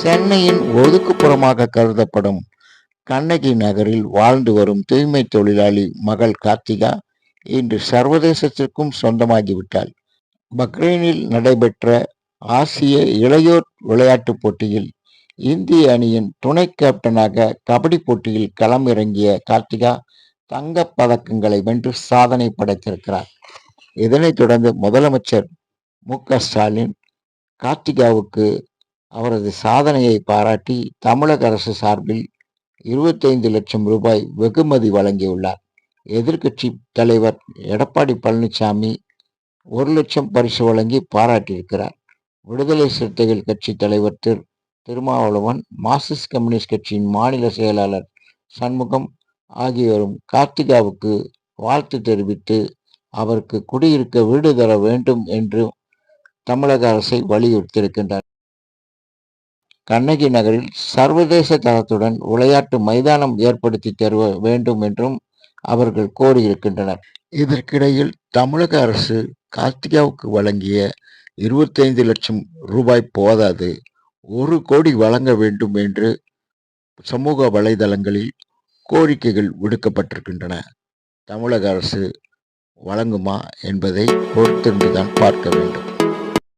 சென்னையின் ஒதுக்குப்புறமாக கருதப்படும் கண்ணகி நகரில் வாழ்ந்து வரும் தூய்மை தொழிலாளி மகள் கார்த்திகா இன்று சர்வதேசத்திற்கும் சொந்தமாகிவிட்டாள். பக்ரைனில் நடைபெற்ற ஆசிய இளையோர் விளையாட்டுப் போட்டியில் இந்திய அணியின் துணை கேப்டனாக கபடி போட்டியில் களமிறங்கிய கார்த்திகா தங்கப் பதக்கங்களை வென்று சாதனை படைத்திருக்கிறார். இதனைத் தொடர்ந்து முதலமைச்சர் மு க ஸ்டாலின் கார்த்திகாவுக்கு அவரது சாதனையை பாராட்டி தமிழக அரசு சார்பில் இருபத்தைந்து லட்சம் ரூபாய் வெகுமதி வழங்கியுள்ளார். எதிர்க்கட்சி தலைவர் எடப்பாடி பழனிசாமி ஒரு லட்சம் பரிசு வழங்கி பாராட்டியிருக்கிறார். விடுதலை சிறுத்தைகள் கட்சி தலைவர் திரு திருமாவளவன் மார்க்சிஸ்ட் கம்யூனிஸ்ட் கட்சியின் மாநில செயலாளர் சண்முகம் ஆகியோரும் கார்த்திகாவுக்கு வாழ்த்து தெரிவித்து அவருக்கு குடியிருக்க வீடு தர வேண்டும் என்று தமிழக அரசை வலியுறுத்தியிருக்கின்றனர். கண்ணகி நகரில் சர்வதேச தரத்துடன் விளையாட்டு மைதானம் ஏற்படுத்தி தருவ வேண்டும் என்றும் அவர்கள் கோரியிருக்கின்றனர். இதற்கிடையில் தமிழக அரசு கார்த்திகாவுக்கு வழங்கிய இருபத்தைந்து லட்சம் ரூபாய் போதாது ஒரு கோடி வழங்க வேண்டும் என்று சமூக வலைதளங்களில் கோரிக்கைகள் விடுக்கப்பட்டிருக்கின்றன. தமிழக அரசு வழங்குமா என்பதை பொறுத்திருந்துதான் பார்க்க வேண்டும்.